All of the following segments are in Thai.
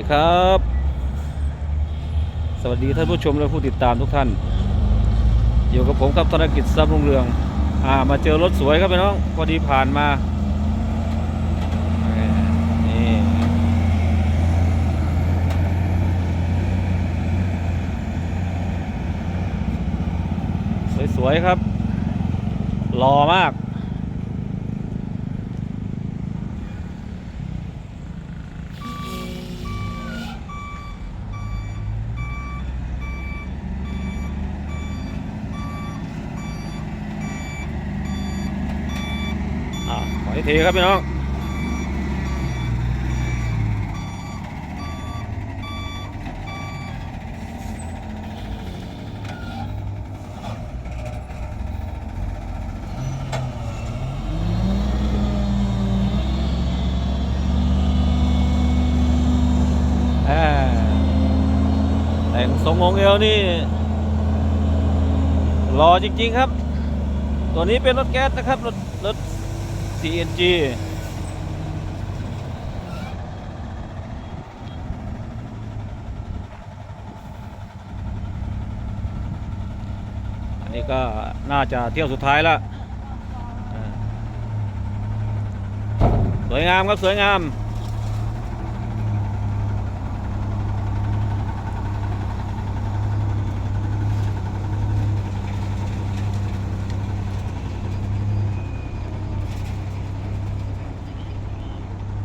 ดีครับ สวัสดีท่านผู้ชมและผู้ติดตามทุกท่าน อยู่กับผมครับธนกิจทรัพย์รุ่งเรือง อ่า มาเจอรถสวยครับพี่น้อง พอดีผ่านมา นี่ สวยๆครับ หล่อมาก อ่าขอให้ทีครับพี่น้องแต่งทรงองเอวนี่รอจริง ๆ ครับ ตัวนี้เป็นรถแก๊สนะครับ รถรถ CNG อันนี้ก็น่าจะเที่ยวสุดท้ายแล้วสวยงามครับ สวยงาม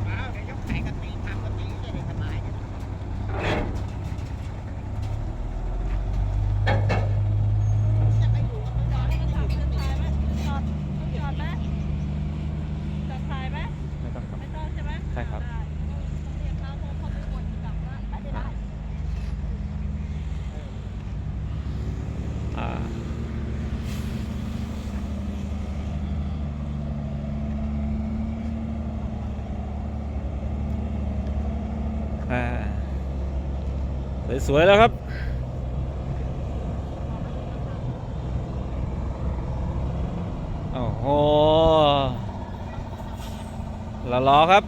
ว้าวเดี๋ยวยกไข่กะตีทำกะตีจะได้สบายเนี่ยจะไปอยู่กับ จอด เจ้า ให้ ได้ มัน ก็ ขั อบ ยู่ ขึ้ กับ น ตี ท้ายไหมจอดจอดไหมจอดถ่ายไหม ไม่ต้องครับ ไม่ต้องใช่ไหม ใช่ครับ ได้เรียกเขาเขาเขาไปวนกลับว่าไม่ได้ อ่าอ่า สวยๆแล้วครับ โอ้โหละล้อครับ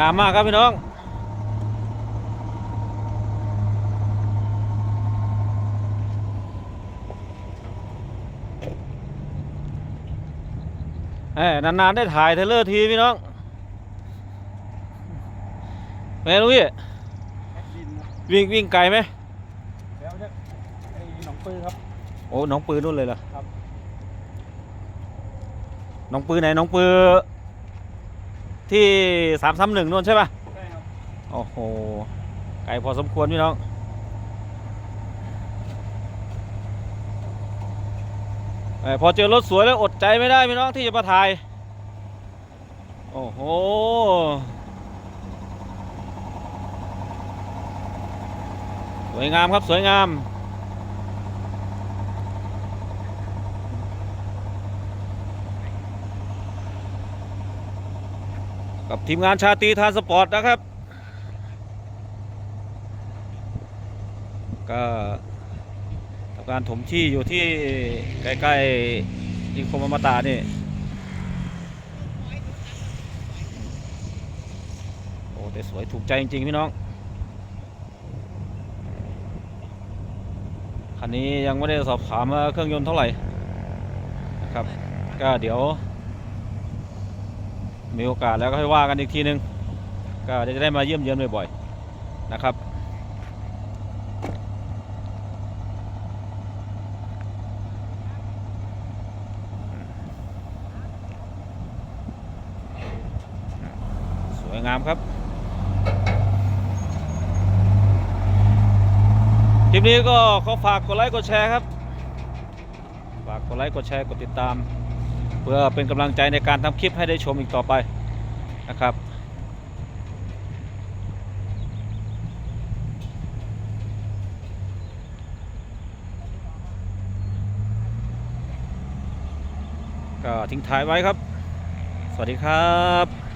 งามมากครับพี่น้องเอ้ยนานๆได้ถ่ายเทรลเลอร์ทีพี่น้องเป็นไงลุงพี่ดินวิ่งวิ่งไกลไหมแล้วเนี่ยไอ้หนองปือครับ โอ้น้องปืนนู่นเลยเหรอครับน้องปืนไหนน้องปืน ที่สามสามหนึ่งนู่นใช่ป่ะใช่ครับโอ้โห ไกลพอสมควรพี่น้องเอ้ยพอเจอรถสวยแล้วอดใจไม่ได้พี่น้องที่จะมาถ่าย โอ้โห สวยงามครับสวยงาม กับทีมงานชาตีทานสปอร์ตนะครับ ก็ทำการถมที่อยู่ที่ใกล้ๆนิคมอมตะนี่โอ้แต่สวยถูกใจจริง ๆ พี่น้อง คันนี้ยังไม่ได้สอบถามว่าเครื่องยนต์เท่าไหร่นะครับ ก็เดี๋ยว มีโอกาสแล้วก็ให้ว่ากันอีกทีนึง ก็จะได้มาเยี่ยมเยือนบ่อยๆนะครับสวยงามครับคลิปนี้ก็ขอฝากกดไลค์กดแชร์ครับ ฝากกดไลค์กดแชร์กดติดตาม เพื่อเป็นกำลังใจในการทำคลิปให้ได้ชมอีกต่อไปนะครับ ก็ทิ้งท้ายไว้ครับ สวัสดีครับ